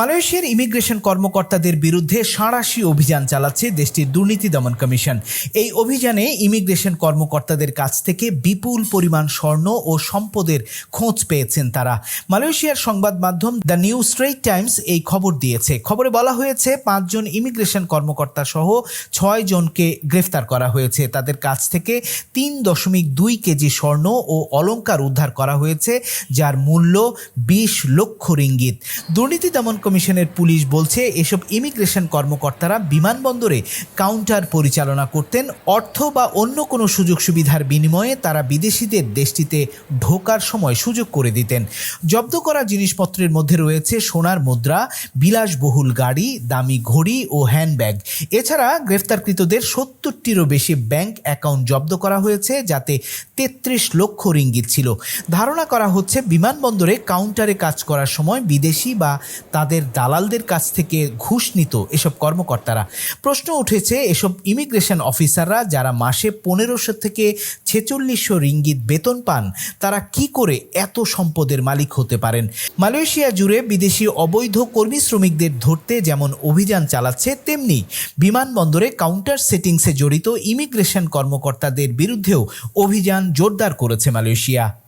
মালয়েশিয়ার ইমিগ্রেশন কর্মকর্তাদের বিরুদ্ধে সাঁড়াশি অভিযান চালাচ্ছে দেশটির দুর্নীতি দমন কমিশন। এই অভিযানে ইমিগ্রেশন কর্মকর্তাদের কাছ থেকে বিপুল পরিমাণ স্বর্ণ ও সম্পদের খোঁজ পেয়েছেন তারা। মালয়েশিয়ার সংবাদ মাধ্যম দ্য নিউ স্ট্রেইট টাইমস এই খবর দিয়েছে। খবরে বলা হয়েছে, পাঁচজন ইমিগ্রেশন কর্মকর্তা সহ ছয় জনকে গ্রেফতার করা হয়েছে। তাদের কাছ থেকে তিন দশমিক দুই কেজি স্বর্ণ ও অলঙ্কার উদ্ধার করা হয়েছে, যার মূল্য বিশ লক্ষ রিঙ্গিত। দুর্নীতি দমন কমিশনের পুলিশ বলছে, এসব ইমিগ্রেশন কর্মকর্তারা বিমানবন্দরে কাউন্টার পরিচালনা করতেন, অর্থ বা অন্য কোনো সুযোগ সুবিধার বিনিময়ে তারা বিদেশিদের দেশটিতে ঢোকার সময় সুযোগ করে দিতেন। জব্দ করা জিনিসপত্রের মধ্যে রয়েছে সোনার মুদ্রা, বিলাসবহুল গাড়ি, দামি ঘড়ি ও হ্যান্ডব্যাগ। এছাড়া গ্রেফতারকৃতদের সত্তরটিরও বেশি ব্যাংক অ্যাকাউন্ট জব্দ করা হয়েছে, যাতে তেত্রিশ লক্ষ রিঙ্গিত ছিল। ধারণা করা হচ্ছে, বিমানবন্দরে কাউন্টারে কাজ করার সময় বিদেশি বা তাদের দালালদের কাছ থেকে ঘুষ নিত এসব কর্মকর্তারা। প্রশ্ন উঠেছে, এসব ইমিগ্রেশন অফিসাররা যারা মাসে পনেরোশো থেকে ছেচল্লিশশো রিঙ্গিত বেতন পান, তারা কি করে এত সম্পদের মালিক হতে পারেন? মালয়েশিয়া জুড়ে বিদেশি অবৈধ কর্মী শ্রমিকদের ধরতে যেমন অভিযান চালাচ্ছে, তেমনি বিমানবন্দরে কাউন্টার সেটিংসে জড়িত ইমিগ্রেশন কর্মকর্তাদের বিরুদ্ধেও অভিযান জোরদার করেছে মালয়েশিয়া।